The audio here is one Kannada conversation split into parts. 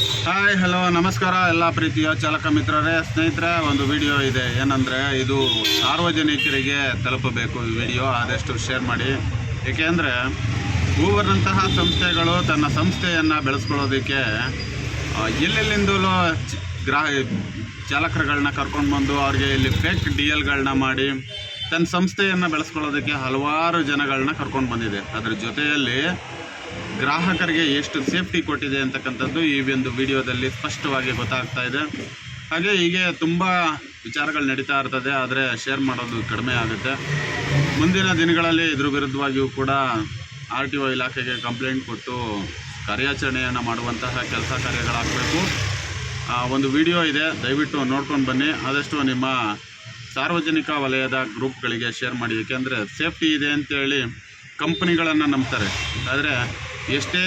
ಹಾಯ್ ಹಲೋ ನಮಸ್ಕಾರ ಎಲ್ಲ ಪ್ರೀತಿಯ ಚಾಲಕ ಮಿತ್ರರೇ, ಸ್ನೇಹಿತರೆ, ಒಂದು ವಿಡಿಯೋ ಇದೆ. ಏನಂದರೆ, ಇದು ಸಾರ್ವಜನಿಕರಿಗೆ ತಲುಪಬೇಕು ಈ ವಿಡಿಯೋ ಆದಷ್ಟು ಶೇರ್ ಮಾಡಿ. ಏಕೆಂದರೆ ಹೂವರ್ನಂತಹ ಸಂಸ್ಥೆಗಳು ತನ್ನ ಸಂಸ್ಥೆಯನ್ನು ಬೆಳೆಸ್ಕೊಳ್ಳೋದಕ್ಕೆ ಎಲ್ಲೆಲ್ಲಿಂದಲೂ ಗ್ರಾಹ ಚಾಲಕರುಗಳನ್ನ ಕರ್ಕೊಂಡು ಬಂದು ಅವ್ರಿಗೆ ಇಲ್ಲಿ ಫೇಕ್ ಡಿ ಎಲ್ಗಳನ್ನ ಮಾಡಿ, ತನ್ನ ಸಂಸ್ಥೆಯನ್ನು ಬೆಳೆಸ್ಕೊಳ್ಳೋದಕ್ಕೆ ಹಲವಾರು ಜನಗಳನ್ನ ಕರ್ಕೊಂಡು ಬಂದಿದೆ. ಅದರ ಜೊತೆಯಲ್ಲಿ ಗ್ರಾಹಕರಿಗೆ ಎಷ್ಟು ಸೇಫ್ಟಿ ಕೊಟ್ಟಿದೆ ಅಂತಕ್ಕಂಥದ್ದು ಈ ಒಂದು ವಿಡಿಯೋದಲ್ಲಿ ಸ್ಪಷ್ಟವಾಗಿ ಗೊತ್ತಾಗ್ತಾ ಇದೆ. ಹಾಗೆ ಹೀಗೆ ತುಂಬ ವಿಚಾರಗಳು ನಡೀತಾ ಇರ್ತದೆ, ಆದರೆ ಶೇರ್ ಮಾಡೋದು ಕಡಿಮೆ ಆಗುತ್ತೆ. ಮುಂದಿನ ದಿನಗಳಲ್ಲಿ ಇದ್ರ ವಿರುದ್ಧವಾಗಿಯೂ ಕೂಡ ಆರ್ ಟಿ ಒ ಇಲಾಖೆಗೆ ಕಂಪ್ಲೇಂಟ್ ಕೊಟ್ಟು ಕಾರ್ಯಾಚರಣೆಯನ್ನು ಮಾಡುವಂತಹ ಕೆಲಸ ಕಾರ್ಯಗಳಾಗಬೇಕು. ಒಂದು ವಿಡಿಯೋ ಇದೆ, ದಯವಿಟ್ಟು ನೋಡ್ಕೊಂಡು ಬನ್ನಿ. ಆದಷ್ಟು ನಿಮ್ಮ ಸಾರ್ವಜನಿಕ ವಲಯದ ಗ್ರೂಪ್ಗಳಿಗೆ ಶೇರ್ ಮಾಡಿ ಏಕೆಂದರೆ ಸೇಫ್ಟಿ ಇದೆ ಅಂತೇಳಿ ಕಂಪ್ನಿಗಳನ್ನು ನಂಬ್ತಾರೆ. ಆದರೆ ಎಷ್ಟೇ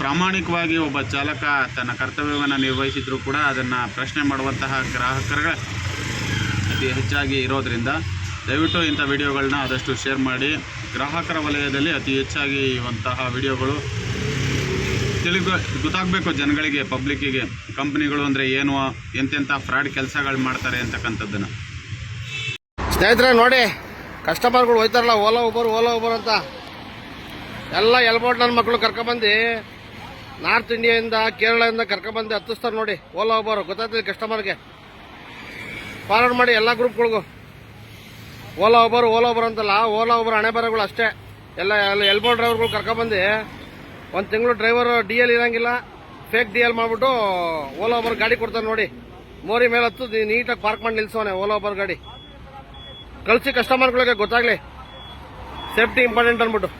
ಪ್ರಾಮಾಣಿಕವಾಗಿ ಒಬ್ಬ ಚಾಲಕ ತನ್ನ ಕರ್ತವ್ಯವನ್ನು ನಿರ್ವಹಿಸಿದರೂ ಕೂಡ ಅದನ್ನು ಪ್ರಶ್ನೆ ಮಾಡುವಂತಹ ಗ್ರಾಹಕರುಗಳ ಅತಿ ಹೆಚ್ಚಾಗಿ ಇರೋದರಿಂದ ದಯವಿಟ್ಟು ಇಂಥ ವಿಡಿಯೋಗಳನ್ನ ಆದಷ್ಟು ಶೇರ್ ಮಾಡಿ. ಗ್ರಾಹಕರ ವಲಯದಲ್ಲಿ ಅತಿ ಹೆಚ್ಚಾಗಿ ಇರುವಂತಹ ವಿಡಿಯೋಗಳು ತಿಳಿಗ ಗೊತ್ತಾಗಬೇಕು ಜನಗಳಿಗೆ, ಪಬ್ಲಿಕ್ಕಿಗೆ ಕಂಪ್ನಿಗಳು ಅಂದರೆ ಏನು, ಎಂತೆಂಥ ಫ್ರಾಡ್ ಕೆಲಸಗಳು ಮಾಡ್ತಾರೆ ಅಂತಕ್ಕಂಥದ್ದನ್ನು. ಸ್ನೇಹಿತರೆ, ನೋಡಿ, ಕಸ್ಟಮರ್ಗಳು ಹೋಯ್ತಾರಲ್ಲ, ಓಲಾ, ಉಬರ್, ಓಲಾ ಒಬ್ಬರು ಅಂತ. ಎಲ್ಲ ಎಲ್ಬೋಟ್ ನನ್ನ ಮಕ್ಕಳು ಕರ್ಕೊಬಂದು. ನಾರ್ತ್ ಇಂಡಿಯಾದಿಂದ ಕೇರಳದಿಂದ ಕರ್ಕೊಬಂದು ಹತ್ತಿಸ್ತಾರೆ ನೋಡಿ. ಓಲಾ ಒಬ್ಬರು ಗೊತ್ತಾಗ್ತದೆ ಕಸ್ಟಮರ್ಗೆ ಫಾರ್ವರ್ಡ್ ಮಾಡಿ ಎಲ್ಲ ಗ್ರೂಪ್ಗಳಿಗೂ ಓಲಾ ಒಬ್ಬರು ಓಲಾ ಒಬ್ಬರು ಅಂತಲ್ಲ. ಓಲಾ ಒಬ್ಬರು ಹಣೆ ಬರಗಳು ಅಷ್ಟೇ. ಎಲ್ಲ ಎಲ್ಲ ಎಲ್ಬೋ ಡ್ರೈವರ್ಗಳು ಕರ್ಕೊಬಂದು. ಒಂದು ತಿಂಗಳು ಡ್ರೈವರ್ ಡಿ ಎಲ್ ಇರೋಂಗಿಲ್ಲ. ಫೇಕ್ ಡಿ ಎಲ್ ಮಾಡ್ಬಿಟ್ಟು ಓಲಾ ಒಬ್ಬರು ಗಾಡಿ ಕೊಡ್ತಾರೆ ನೋಡಿ. ಮೋರಿ ಮೇಲೆ ಹತ್ತು ನೀಟಾಗಿ ಪಾರ್ಕ್ ಮಾಡಿ ನಿಲ್ಸೋನೆ ಓಲಾ ಒಬ್ಬರು ಗಾಡಿ. ಕಳಿಸಿ ಕಸ್ಟಮರ್ಗಳಿಗೆ ಗೊತ್ತಾಗಲಿ. ಸೇಫ್ಟಿ ಇಂಪಾರ್ಟೆಂಟ್ ಅಂದ್ಬಿಟ್ಟು